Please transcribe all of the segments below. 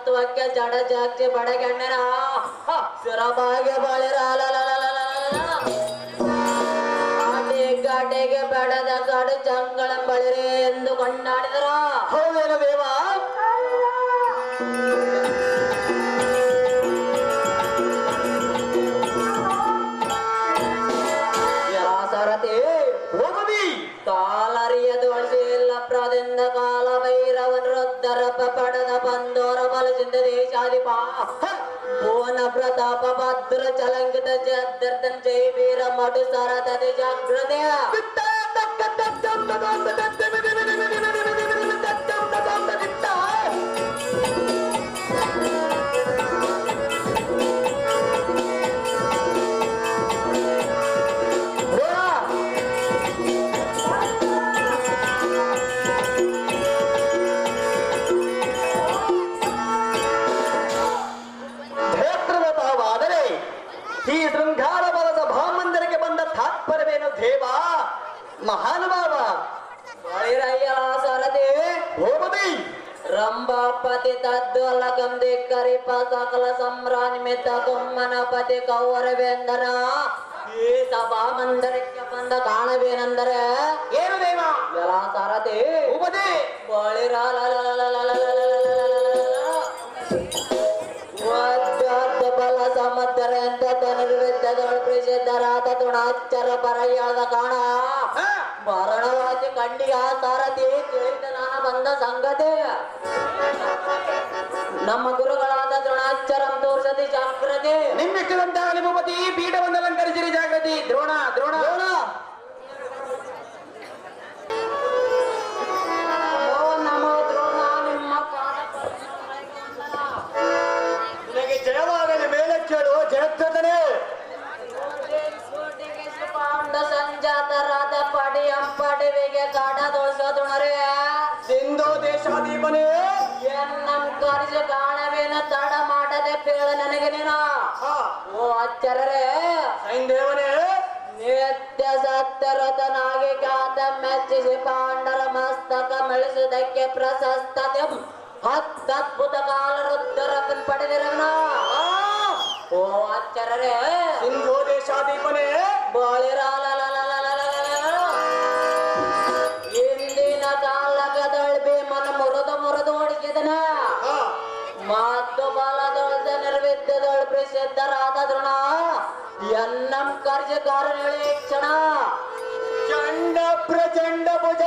ಸ್ಪಚ್ಚತ್ವಕ್ಕೆ ಜಡ ಜಾತಿ ಬಡಗಣ್ಣನ ಸುರಭಾಗ್ಯ ಬಾಳಿರ. ಗಾಟೆಗೆ ಬೆಡದ ಕಾಡು ಚಂಗಳ ಬಳಿರೆ ಎಂದು ಕೊಂಡಾಡಿದರ ಹೌದೇನು ಕಾಲರಿಯದು ಪ್ರದಿಂದ ಕಾಲ ಭೈರವನ್ ರದ್ದರಪ ಪಡೆದ ಬಂದೋರ చింతదేశాధిపా భువన ప్రతాప భద్ర చలంకిత జర్దం జై వీర మటు సరతది జాగ్రత్త ಮಹಾನುಭಾವ. ಸರದಿ ಹೋಗದಿ ರಂಭಾಪತಿ ತದ್ವಲ ಗಂಧಿ ಕರಿಪ ಸಕಲ ಸಂಭ್ರಾನಿಮಿತ ಗುಮ್ಮನಪತಿ ಕೌರವೇಂದನ ಈ ಸಭಾ ಮಂದಿರಕ್ಕೆ ಬಂದ ಕಾಣವೇನೆಂದರೆ ಏನು ದೇವ ಎಲ್ಲ ಸಾರಥಿ ಹೋಗದಿ ಬಳಿರ ತುಣಾಚರ ಪರಯಾದ ಕಾಣ. ಮರಣವಾಗಿ ಕಂಡಿಯ ಸಾರಥಿ ಚೇತನ ನಾನು ಬಂದ ಸಂಗತಿ. ನಮ್ಮ ಗುರುಗಳಾದ ದ್ರೋಣಾಚಾರಂ ತೋರ್ಸತಿ ನಿಮ್ಮ ನಿನ್ನಿಷ್ಟದಂತ ಕಾರ್ಯ ಕಾಣವೇನ ತಡ ಮಾಡದೆ ಕೇಳ ನನಗೆ ನೀನ? ಓ ಅಚ್ಚರರೇ. ಸೈಂದೇವನೇ ನಿತ್ಯ ಸತ್ಯರತನಾಗಿ ಖ್ಯಾತ ಮೆಚ್ಚಿಸಿ ಪಾಂಡರ ಮಸ್ತಕ ಮೆಳಿಸುವುದಕ್ಕೆ ಪ್ರಶಸ್ತತೆ. ಹತ್ತದ್ಭುತ ಕಾಲ ರುದ್ರಪ್ಪನ್ ಪಡೆದಿರವನ ಆ, ಓ ಅಚ್ಚರರೇ. ಸಿಂಧು ದೇಶಾದೀಪನೇ ಇಂದಿನ ಎನ್ನಂ ಕಾರ್ಯಕಾರ ಕ್ಷಣ. ಚಂಡ ಪ್ರಚಂಡ ಭುಜ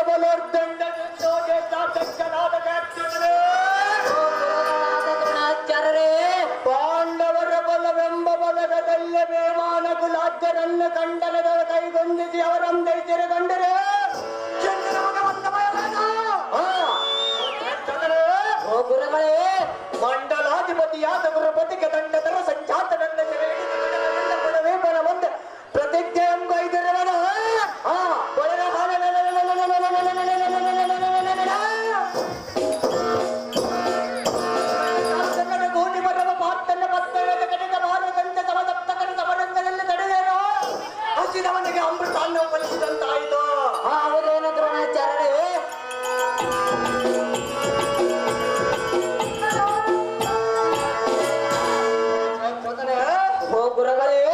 ಗುರುಗಳೇ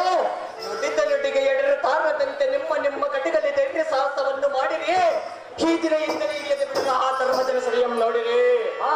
ನುಡಿಗೆ ಎಡರು ತಾರದಂತೆ ನಿಮ್ಮ ನಿಮ್ಮ ಕಟಿಗಲ್ಲಿ ಧೈರ್ಯ ಸಾಹಸವನ್ನು ಮಾಡಿರಿ. ಈ ದಿನ ಇಂದಲೇ ಆ ಧರ್ಮದ ಸರಿಯಂ ನೋಡಿರಿ. ಆ.